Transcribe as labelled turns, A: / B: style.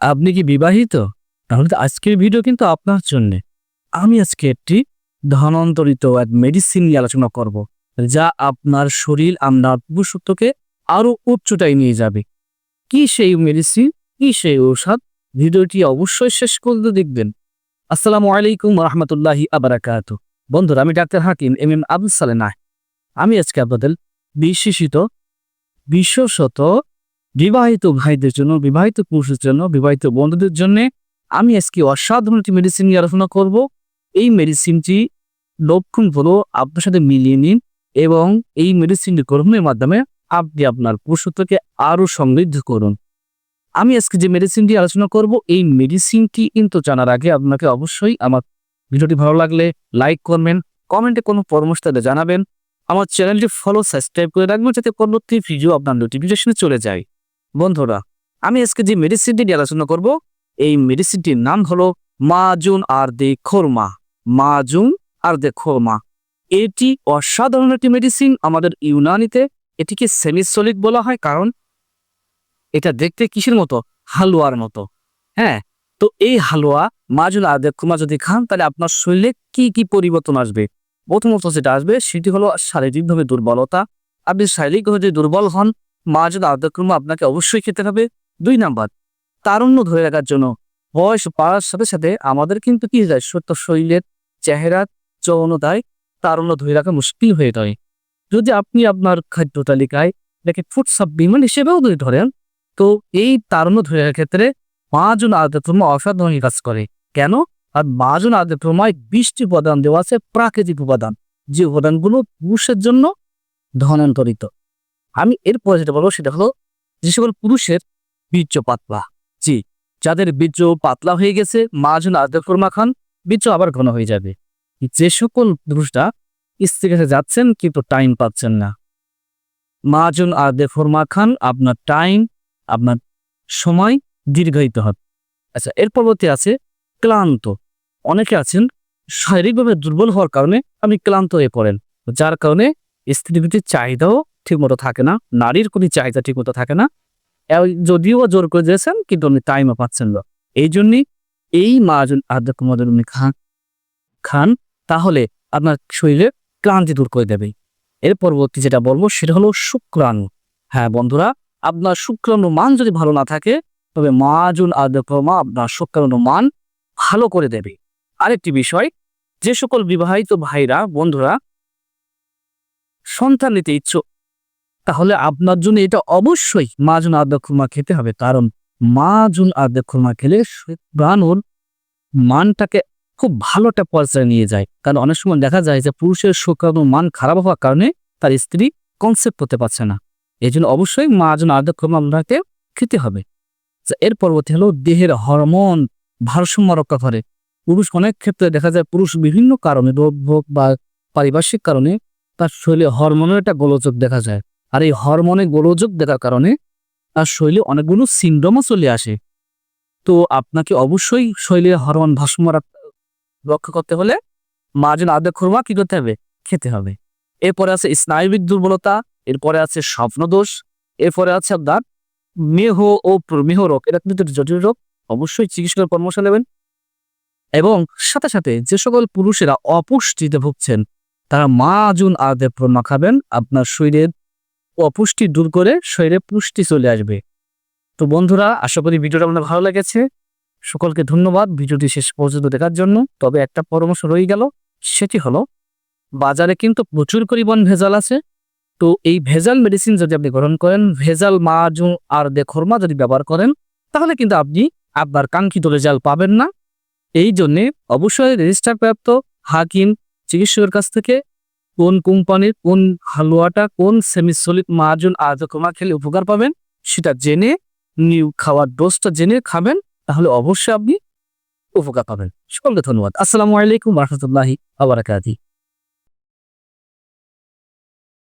A: আপনি কি বিবাহিত? তাহলে আজকের ভিডিও কিন্তু আপনার জন্য। আমি আজকে একটি ধনান্তরিত এক মেডিসিন নিয়ে আলোচনা করব, যা আপনার শরীর আপনার পুরুষত্বকে আরও উচ্চতায় নিয়ে যাবে। কি সেই মেডিসিন কি সেই ঔষধ? ভিডিওটি অবশ্যই শেষ করতে দেখবেন। আসসালামু আলাইকুম রহমতুল্লাহি আবরাকাত। বন্ধুরা, আমি doctor Hakim M M Abul সালেনাহ আমি আজকে আপনাদের বিশেষিত বিশেষত বিবাহিত ভাইদের জন্য, বিবাহিত পুরুষের জন্য, বিবাহিত বন্ধুদের জন্য আমি আজকে অসাধারণ একটি মেডিসিন নিয়ে আলোচনা করব। এই মেডিসিনটি লক্ষণগুলো আপনার সাথে মিলিয়ে নিন এবং এই মেডিসিনটি গ্রহণের মাধ্যমে আপনি আপনার পুরুষত্বকে আরও সমৃদ্ধ করুন। আমি আজকে যে মেডিসিনটি আলোচনা করব, এই মেডিসিনটি কিন্তু জানার আগে আপনাকে অবশ্যই আমার ভিডিওটি ভালো লাগলে লাইক করবেন কমেন্টে কোনো পরামর্শ তাহলে জানাবেন। আমার চ্যানেলটি ফলো সাবস্ক্রাইব করে রাখবেন, যাতে পরবর্তী ভিডিও আপনার নোটিফিকেশনে চলে যায়। বন্ধুরা, আমি আজকে যে মেডিসিনটি নিয়ে আলোচনা করব, এই মেডিসিনটির নাম হলো মাজুন আর দে খোরমা। মাজুন আর দে খোরমা। এটি অসাধারণ একটি মেডিসিন আমাদের ইউনানিতে, এটিকে সেমিসলিক বলা হয় কারণ এটা দেখতে কিসের মতো? হালুয়ার মতো। হ্যাঁ তো এই হালুয়া মাজুন আর দে খোরমা যদি খান, তাহলে আপনার শরীরে কি কি পরিবর্তন আসবে? প্রথমত যেটা আসবে, সেটি হলো শারীরিকভাবে দুর্বলতা। আপনি শারীরিকভাবে যদি দুর্বল হন মাঝে আদ্যক্রম আপনাকে অবশ্যই খেতে হবে। দুই নাম্বার, তারুণ্য ধরে রাখার জন্য। বয়স বাড়ার সাথে সাথে আমাদের কিন্তু কি যায় সত্য শরীরের চেহারা, যৌনতায় তারুণ্য ধরে রাখা মুশকিল হয়ে যায়। যদি আপনি আপনার খাদ্য তালিকায় এটাকে ফুড সাপ্লিমেন্ট হিসেবেও যদি ধরেন, তো এই তারুণ্য ধরে রাখার ক্ষেত্রে মাজন আদ্যক্রম অসাধারণ কাজ করে। কেন? আর মাজন আদ্যক্রমায় বিশটি উপাদান দেওয়া আছে, প্রাকৃতিক উপাদান। যে উপাদানগুলো পুরুষের জন্য ধনান্তরিত। আমি এরপরে যেটা বলব সেটা হলো যে সকল পুরুষের বীর্য পাতলা। জি, যাদের বীর্য পাতলা হয়ে গেছে মাজন আদ্যকর্মা খান, বীর্য আবার ঘন হয়ে যাবে। যে সকল পুরুষরা স্ত্রীর কাছে যাচ্ছেন কিন্তু টাইম পাচ্ছেন না। মাজন আদ্যকর্মা খান, আপনার টাইম আপনার সময় দীর্ঘায়িত হবে। আচ্ছা এর পরবর্তী আছে ক্লান্ত। অনেকে আছেন, শারীরিকভাবে দুর্বল হওয়ার কারণে আপনি ক্লান্ত হয়ে পড়েন, যার কারণে স্ত্রীর প্রতি চাহিদাও ঠিকমতো থাকে না, নারীর কোনো চাহিদা ঠিকমতো থাকে না। যদিও জোর করে দিয়েছেন, কিন্তু উনি টাইমও পাচ্ছেন না। এই জন্যই এই মাজন মদের উনি খান খান, তাহলে আপনার শরীরে ক্লান্তি দূর করে দেবে। এর পরবর্তী যেটা বলব, সেটা হলো শুক্রাণু। হ্যাঁ বন্ধুরা, আপনার শুক্রাণু মান যদি ভালো না থাকে, তবে মাজন আর্ধক্রমা আপনার শুক্রাণু মান ভালো করে দেবে। আরেকটি বিষয়, যে সকল বিবাহিত ভাইরা, বন্ধুরা, সন্তান নিতে ইচ্ছুক তাহলে আপনার জন্য এটা অবশ্যই মাজুন আদা খুরমা খেতে হবে। কারণ মাজুন আদা খুরমা খেলে প্রাণুর মানটাকে খুব ভালো একটা পর্যায়ে নিয়ে যায়। কারণ অনেক সময় দেখা যায় যে পুরুষের শুক্রাণুর মান খারাপ হওয়ার কারণে তার স্ত্রী কনসেপ্ট করতে পারছে না। এই জন্য অবশ্যই মাজুন আদা খুরমা আপনাকে খেতে হবে। এর পরবর্তী হলো দেহের হরমোন ভারসাম্য রক্ষা করে। পুরুষ অনেক ক্ষেত্রে দেখা যায় পুরুষ বিভিন্ন কারণে রোগ, ভোগ বা পারিপার্শ্বিক কারণে তার শরীরে হরমোনের একটা গোলযোগ দেখা যায়। আর এই হরমোনে গোলযোগ দেখার কারণে তার শরীরে অনেকগুলো সিন্ড্রোমও চলে আসে। তো আপনাকে অবশ্যই শরীরে হরমোন ভারসাম্য রক্ষা করতে হলে মার্জিন আদা খুরমা কি করতে হবে? খেতে হবে। এরপরে আছে স্নায়বিক দুর্বলতা, এরপরে আছে স্বপ্নদোষ, এরপরে আছে আপনার মেহ ও প্রমেহ রোগ। এটা কিন্তু জটিল রোগ, অবশ্যই চিকিৎসকের পরামর্শ নেবেন। এবং সাথে সাথে যে সকল পুরুষেরা অপুষ্টিতে ভুগছেন, তারা মাজুন আদে প্রমা খাবেন, আপনার শরীরের অপুষ্টি দূর করে শরীরে পুষ্টি চলে আসবে। তো বন্ধুরা, আশা করি ভিডিওটা আপনার ভালো লেগেছে। সকলকে ধন্যবাদ। ভিডিওটি শেষ পর্যন্ত দেখার জন্য। তবে একটা পরামর্শ রয়ে গেল, সেটি হলো, বাজারে কিন্তু প্রচুর পরিমাণ ভেজাল আছে। তো এই ভেজাল মেডিসিন যদি আপনি গ্রহণ করেন, ভেজাল মাজু আর দেখরমা যদি ব্যবহার করেন, তাহলে কিন্তু আপনি আপনার কাঙ্ক্ষিত রেজাল্ট পাবেন না। এই জন্যে অবশ্যই রেজিস্টার প্রাপ্ত হাকিম চিকিৎসকের কাছ থেকে কোন কোম্পানির, কোন হালুয়াটা, কোন সেমিসলিড মাজন আর্ধকমা খেলে উপকার পাবেন, সেটা জেনে নিউ খাওয়ার ডোজটা জেনে খাবেন, তাহলে অবশ্যই আপনি উপকার পাবেন। সকলকে ধন্যবাদ। আসসালামু আলাইকুম রহমতুল্লাহি আবরাকাতি